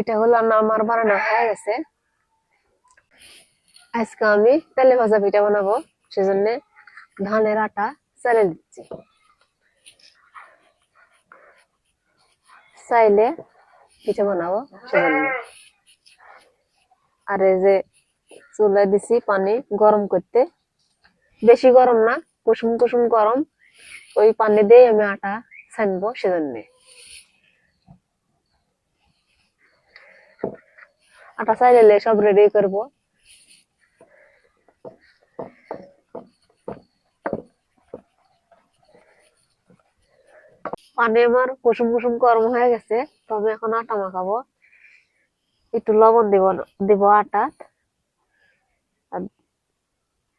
পিঠাগুলো না আমার বানানো হয়ে গেছে। আজকে আমি তেলে ভাজা পিঠা বানাবো, সেজন্য ধানের আটা চালে দিচ্ছি। চাইলে পিঠা বানাবো, সেজন্য। আর এই যে চুলায় দিছি পানি গরম করতে, বেশি গরম না, কুসুম কুসুম গরম, ওই পানি দিয়ে আমি আটা ছানবো, সেজন্য। আটা চাইলে সব রেডি করব পানি আমার কুসুম কুসুম গরম হয়ে গেছে তবে এখন আটা মাখাবো একটু লবণ দিব দিব আটা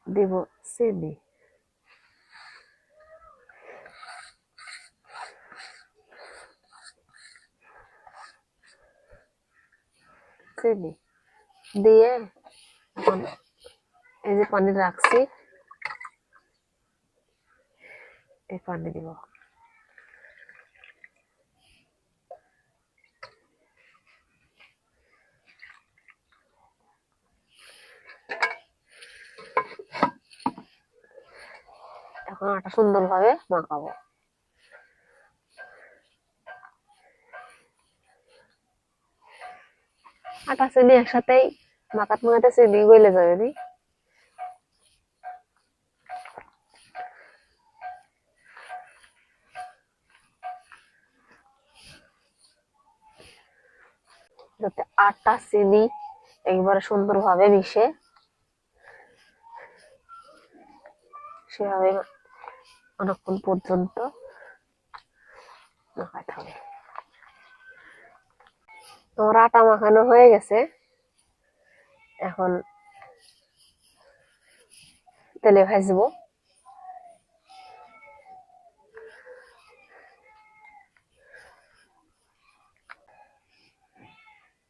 দিব চিনি দিয়ে এখন এই যে পানি রাখছি। এই পানি দিব। এখন আটা সুন্দরভাবে মাখাবো। আটা চিনি একসাথেই মাখাত মাখাতে চিনি গলে যাবে নি। যাতে আটা চিনি একবারে সুন্দরভাবে মিশে। সেভাবে অনেকক্ষণ পর্যন্ত তোমার আটা মাখানো হয়ে গেছে। এখন তেলে ভাজবো।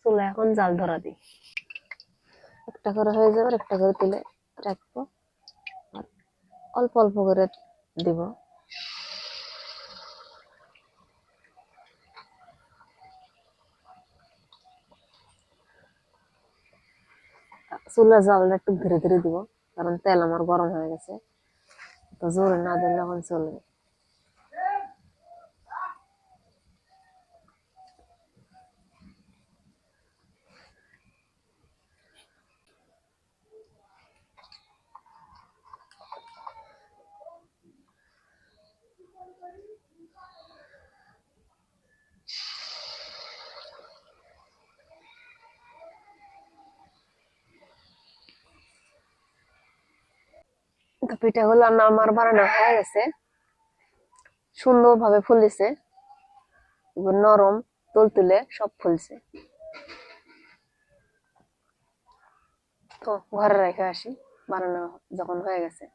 চুলা এখন জাল ধরা দিই। একটা করে হয়ে যাবে একটা করে তুলে রাখব। অল্প অল্প করে দিব। চুলার জালটা একটু ধীরে ধীরে দিব, কারণ তেল আমার গরম হয়ে গেছে। তো জোরে না দিলে এখন চলবে তো পিঠাগুলো আমার বানানো হয়ে গেছে। সুন্দর ভাবে ফুলেছে নরম তুলতুলে সব ফুলছে। তো ঘরে রেখে আসি, বানানো যখন হয়ে গেছে।